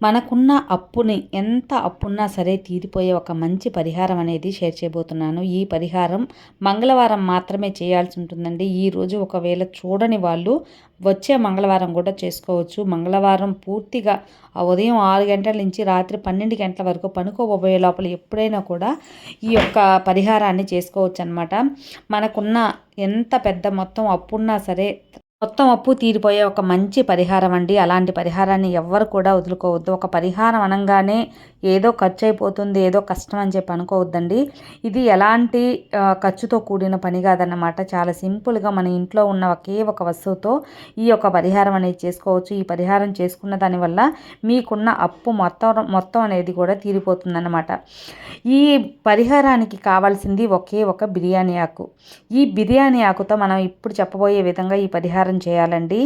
మనకున్న అప్పుని ఎంత అప్పున్నా సరే తీరిపోయే ఒక మంచి పరిహారం అనేది షేర్ చేయబోతున్నాను. ఈ పరిహారం మంగళవారం మాత్రమే చేయాల్సి ఉంటుందండి. ఈరోజు ఒకవేళ చూడని వాళ్ళు వచ్చే మంగళవారం కూడా చేసుకోవచ్చు. మంగళవారం పూర్తిగా ఉదయం ఆరు గంటల నుంచి రాత్రి పన్నెండు గంటల వరకు పనుకోబోయే లోపల ఎప్పుడైనా కూడా ఈ యొక్క పరిహారాన్ని చేసుకోవచ్చు అనమాట మనకున్న ఎంత పెద్ద మొత్తం అప్పున్నా సరే మొత్తం అప్పు తీరిపోయే ఒక మంచి పరిహారం అండి. అలాంటి పరిహారాన్ని ఎవ్వరు కూడా వదులుకోవద్దు. ఒక పరిహారం అనగానే ఏదో ఖర్చు అయిపోతుంది ఏదో కష్టం అని చెప్పి అనుకోవద్దండి. ఇది ఎలాంటి ఖర్చుతో కూడిన పని కాదన్నమాట. చాలా సింపుల్గా మన ఇంట్లో ఉన్న ఒకే ఒక వస్తువుతో ఈ యొక్క పరిహారం అనేది చేసుకోవచ్చు. ఈ పరిహారం చేసుకున్న దానివల్ల మీకున్న అప్పు మొత్తం మొత్తం అనేది కూడా తీరిపోతుందన్నమాట. ఈ పరిహారానికి కావాల్సింది ఒకే ఒక బిర్యానీ ఆకు. ఈ బిర్యానీ ఆకుతో మనం ఇప్పుడు చెప్పబోయే విధంగా ఈ పరిహారం పరిహారం చేయాలండి.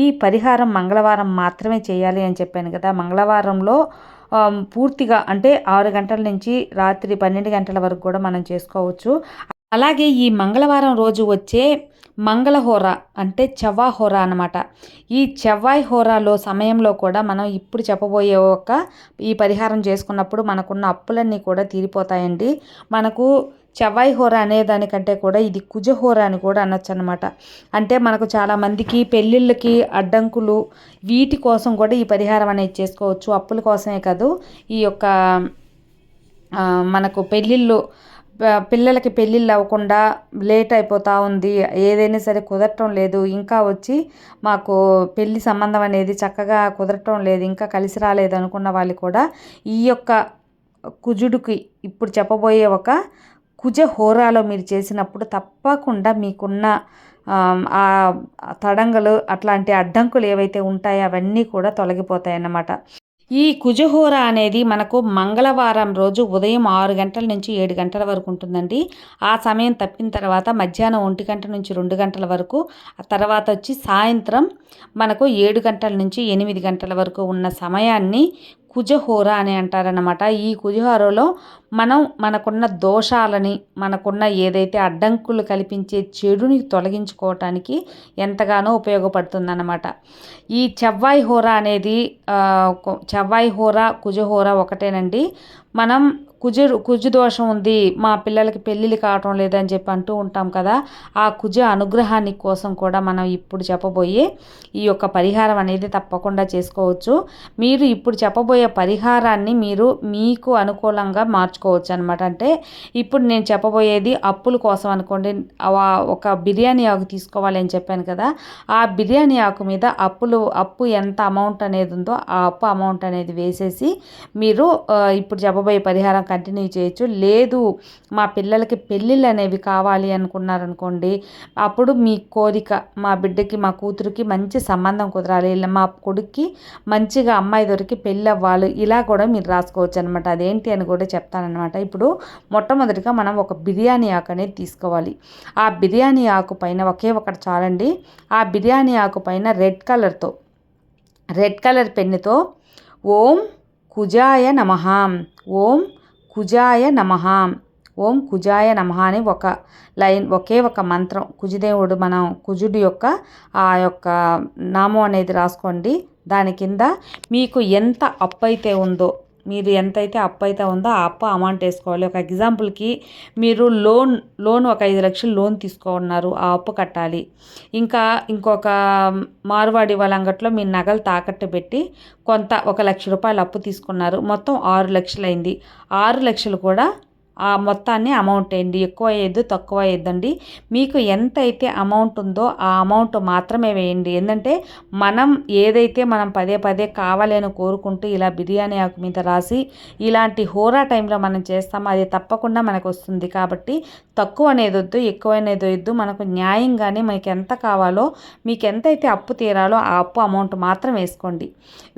ఈ పరిహారం మంగళవారం మాత్రమే చేయాలి అని చెప్పాను కదా. మంగళవారంలో పూర్తిగా అంటే ఆరు గంటల నుంచి రాత్రి పన్నెండు గంటల వరకు కూడా మనం చేసుకోవచ్చు. అలాగే ఈ మంగళవారం రోజు వచ్చే మంగళహోర అంటే చెవ్వా హోర అనమాట ఈ చెవ్వాయి హోరాలో సమయంలో కూడా మనం ఇప్పుడు చెప్పబోయే ఒక ఈ పరిహారం చేసుకున్నప్పుడు మనకున్న అప్పులన్నీ కూడా తీరిపోతాయండి. మనకు చవాయి హోర అనే దానికంటే కూడా ఇది కుజహోర అని కూడా అనొచ్చు అనమాట అంటే మనకు చాలామందికి పెళ్ళిళ్ళకి అడ్డంకులు వీటి కోసం కూడా ఈ పరిహారం అనేది చేసుకోవచ్చు. అప్పుల కోసమే కాదు ఈ యొక్క మనకు పెళ్ళిళ్ళు పిల్లలకి పెళ్ళిళ్ళు అవ్వకుండా లేట్ అయిపోతూ ఉంది ఏదైనా సరే కుదరటం లేదు ఇంకా వచ్చి మాకు పెళ్ళి సంబంధం అనేది చక్కగా కుదరటం లేదు ఇంకా కలిసి రాలేదు అనుకున్న వాళ్ళు కూడా ఈ యొక్క కుజుడికి ఇప్పుడు చెప్పబోయే ఒక కుజ హోరాలో మీరు చేసినప్పుడు తప్పకుండా మీకున్న ఆ తడంగలు అట్లాంటి అడ్డంకులు ఏవైతే ఉంటాయో అవన్నీ కూడా తొలగిపోతాయి అన్నమాట ఈ కుజహోర అనేది మనకు మంగళవారం రోజు ఉదయం ఆరు గంటల నుంచి ఏడు గంటల వరకు ఉంటుందండి. ఆ సమయం తప్పిన తర్వాత మధ్యాహ్నం ఒంటి గంట నుంచి రెండు గంటల వరకు ఆ తర్వాత వచ్చి సాయంత్రం మనకు ఏడు గంటల నుంచి ఎనిమిది గంటల వరకు ఉన్న సమయాన్ని కుజహోర అని అంటారనమాట ఈ కుజహోరలో మనం మనకున్న దోషాలని మనకున్న ఏదైతే అడ్డంకులు కల్పించే చెడుని తొలగించుకోవటానికి ఎంతగానో ఉపయోగపడుతుందన్నమాట. ఈ చెవ్వాయి హోర అనేది చెవ్వాయి హోర కుజహోర ఒకటేనండి. మనం కుజ కుజు దోషం ఉంది మా పిల్లలకి పెళ్ళిళ్ళు కావటం లేదని చెప్పి అంటూ ఉంటాం కదా ఆ కుజ అనుగ్రహాన్ని కోసం కూడా మనం ఇప్పుడు చెప్పబోయే ఈ యొక్క పరిహారం అనేది తప్పకుండా చేసుకోవచ్చు. మీరు ఇప్పుడు చెప్పబోయే పరిహారాన్ని మీరు మీకు అనుకూలంగా మార్చుకోవచ్చు అనమాట అంటే ఇప్పుడు నేను చెప్పబోయేది అప్పుల కోసం అనుకోండి ఒక బిర్యానీ ఆకు తీసుకోవాలి అని చెప్పాను కదా ఆ బిర్యానీ ఆకు మీద అప్పులు అప్పు ఎంత అమౌంట్ అనేది ఉందో ఆ అప్పు అమౌంట్ అనేది వేసేసి మీరు ఇప్పుడు చెప్పబోయే పరిహారం కంటిన్యూ చేయొచ్చు. లేదు మా పిల్లలకి పెళ్ళిళ్ళు అనేవి కావాలి అనుకున్నారనుకోండి అప్పుడు మీ కోరిక మా బిడ్డకి మా కూతురికి మంచి సంబంధం కుదరాలి. ఇలా మా కొడుక్కి మంచిగా అమ్మాయి దొరికి పెళ్ళి అవ్వాలి. ఇలా కూడా మీరు రాసుకోవచ్చు అనమాట అదేంటి అని కూడా చెప్తానమాట ఇప్పుడు మొట్టమొదటిగా మనం ఒక బిర్యానీ ఆకు అనేది తీసుకోవాలి. ఆ బిర్యానీ ఆకు పైన ఒకే ఒకటి చాలండి. ఆ బిర్యానీ ఆకు పైన రెడ్ కలర్తో రెడ్ కలర్ పెన్నుతో ఓం కుజాయ నమ. ఓం కుజాయ నమ. ఓం కుజాయ నమ అని ఒక లైన్ ఒకే ఒక మంత్రం. కుజుదేవుడు మనం కుజుడి యొక్క ఆ యొక్క నామం అనేది రాసుకోండి. దాని కింద మీకు ఎంత అప్పు అయితే ఉందో మీరు ఎంతైతే అప్పు అయితే ఉందో ఆ అప్పు అమౌంట్ వేసుకోవాలి. ఒక ఎగ్జాంపుల్కి మీరు లోన్ లోన్ ఒక ఐదు లక్షలు లోన్ తీసుకున్నారు ఆ అప్పు కట్టాలి. ఇంకా ఇంకొక మార్వాడి వాళ్ళ అంగట్లో మీ నగలు తాకట్టు పెట్టి కొంత ఒక లక్ష రూపాయలు అప్పు తీసుకున్నారు. మొత్తం ఆరు లక్షలు అయింది ఆరు లక్షలు కూడా ఆ మొత్తాన్ని అమౌంట్ వేయండి ఎక్కువ వేయద్దు తక్కువ వేయద్దండి మీకు ఎంత అయితే అమౌంట్ ఉందో ఆ అమౌంట్ మాత్రమే వేయండి. ఏంటంటే మనం ఏదైతే మనం పదే పదే కావాలని కోరుకుంటూ ఇలా బిర్యానీ ఆకు మీద రాసి ఇలాంటి హోరా టైంలో మనం చేస్తామో అది తప్పకుండా మనకు వస్తుంది. కాబట్టి తక్కువ అనేది వద్దు ఎక్కువ అనేది వద్దు. మనకు న్యాయంగానే మనకి ఎంత కావాలో మీకు ఎంతైతే అప్పు తీరాలో ఆ అప్పు అమౌంట్ మాత్రం వేసుకోండి.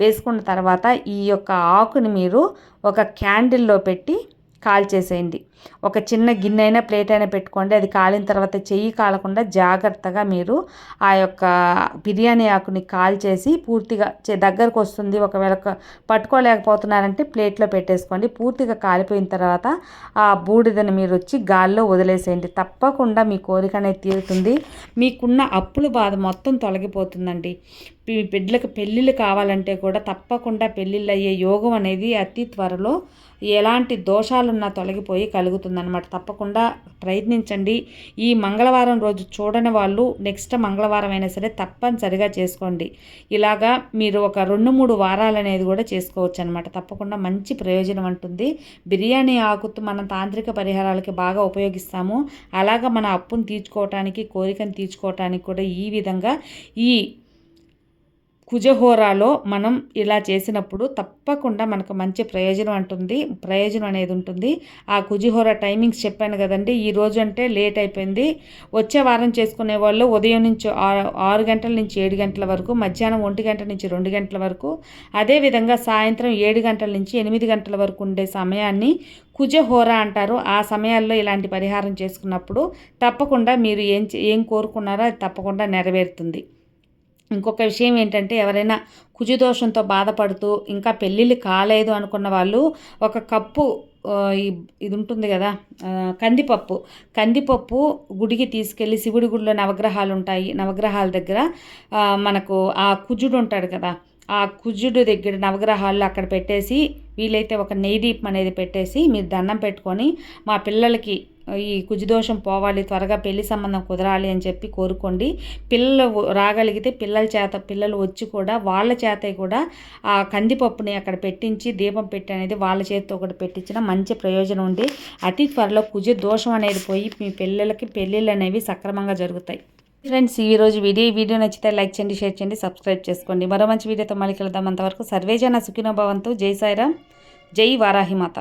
వేసుకున్న తర్వాత ఈ యొక్క ఆకుని మీరు ఒక క్యాండిల్లో పెట్టి కాల్చేసేయండి ఒక చిన్న గిన్నె అయినా ప్లేట్ అయినా పెట్టుకోండి. అది కాలిన తర్వాత చెయ్యి కాలకుండా జాగ్రత్తగా మీరు ఆ యొక్క బిర్యానీ ఆకుని కాల్చేసి పూర్తిగా చే- దగ్గరకు వస్తుంది. ఒకవేళ పట్టుకోలేకపోతున్నారంటే ప్లేట్లో పెట్టేసుకోండి. పూర్తిగా కాలిపోయిన తర్వాత ఆ బూడిదని మీరు వచ్చి గాల్లో వదిలేసేయండి. తప్పకుండా మీ కోరిక అనేది తీరుతుంది. మీకున్న అప్పుల బాధ మొత్తం తొలగిపోతుందండి. బిడ్డలకు పెళ్ళిళ్ళు కావాలంటే కూడా తప్పకుండా పెళ్ళిళ్ళు అయ్యే యోగం అనేది అతి త్వరలో ఎలాంటి దోషాలున్నా తొలగిపోయి కలుగుతుందన్నమాట. తప్పకుండా ప్రయత్నించండి. ఈ మంగళవారం రోజు చూడని వాళ్ళు నెక్స్ట్ మంగళవారం అయినా సరే తప్పనిసరిగా చేసుకోండి. ఇలాగా మీరు ఒక రెండు మూడు వారాలు అనేది కూడా చేసుకోవచ్చు అనమాట తప్పకుండా మంచి ప్రయోజనం ఉంటుంది బిర్యానీ ఆకుతూ మనం తాంత్రిక పరిహారాలకి బాగా ఉపయోగిస్తాము. అలాగా మన అప్పును తీర్చుకోవటానికి కోరికను తీర్చుకోవటానికి కూడా ఈ విధంగా ఈ కుజహోరాలో మనం ఇలా చేసినప్పుడు తప్పకుండా మనకు మంచి ప్రయోజనం అంటుంది. ప్రయోజనం అనేది ఉంటుంది. ఆ కుజహోర టైమింగ్స్ చెప్పాను కదండి. ఈ రోజు అంటే లేట్ అయిపోయింది. వచ్చే వారం చేసుకునే వాళ్ళు ఉదయం నుంచి ఆ- ఆరు గంటల నుంచి ఏడు గంటల వరకు మధ్యాహ్నం ఒంటి గంట నుంచి రెండు గంటల వరకు అదేవిధంగా సాయంత్రం ఏడు గంటల నుంచి ఎనిమిది గంటల వరకు ఉండే సమయాన్ని కుజహోర అంటారు. ఆ సమయాల్లో ఇలాంటి పరిహారం చేసుకున్నప్పుడు తప్పకుండా మీరు ఏం చే- ఏం కోరుకున్నారో అది తప్పకుండా నెరవేరుతుంది. ఇంకొక విషయం ఏంటంటే ఎవరైనా కుజుదోషంతో బాధపడుతూ ఇంకా పెళ్ళిళ్ళు కాలేదు అనుకున్న వాళ్ళు ఒక కప్పు ఇది ఉంటుంది కదా కందిపప్పు. కందిపప్పు గుడికి తీసుకెళ్ళి శివుడి గుడిలో నవగ్రహాలు ఉంటాయి. నవగ్రహాల దగ్గర మనకు ఆ కుజుడు ఉంటాడు కదా ఆ కుజుడు దగ్గర నవగ్రహాలు అక్కడ పెట్టేసి వీలైతే ఒక నెయ్యి దీపం అనేది పెట్టేసి మీరు దండం పెట్టుకొని మా పిల్లలకి ఈ కుజదోషం పోవాలి త్వరగా పెళ్ళి సంబంధం కుదరాలి అని చెప్పి కోరుకోండి. పిల్లలు రాగలిగితే పిల్లల చేత పిల్లలు వచ్చి కూడా వాళ్ళ చేత కూడా ఆ కందిపప్పుని అక్కడ పెట్టించి దీపం పెట్టి అనేది వాళ్ళ చేతితో ఒకటి పెట్టించిన మంచి ప్రయోజనం ఉంది. అతి త్వరలో కుజ దోషం అనేది పోయి మీ పిల్లలకి పెళ్ళిళ్ళు అనేవి సక్రమంగా జరుగుతాయి. ఫ్రెండ్స్ ఈ రోజు వీడియో ఈ వీడియో నచ్చితే లైక్ చేయండి షేర్ చేయండి సబ్స్క్రైబ్ చేసుకోండి. మరో మంచి వీడియోతో మళ్ళీ కలుద్దాం. అంతవరకు సర్వేజన సుఖినోభవంతో జై సాయిరామ్. జై వారాహిమాత.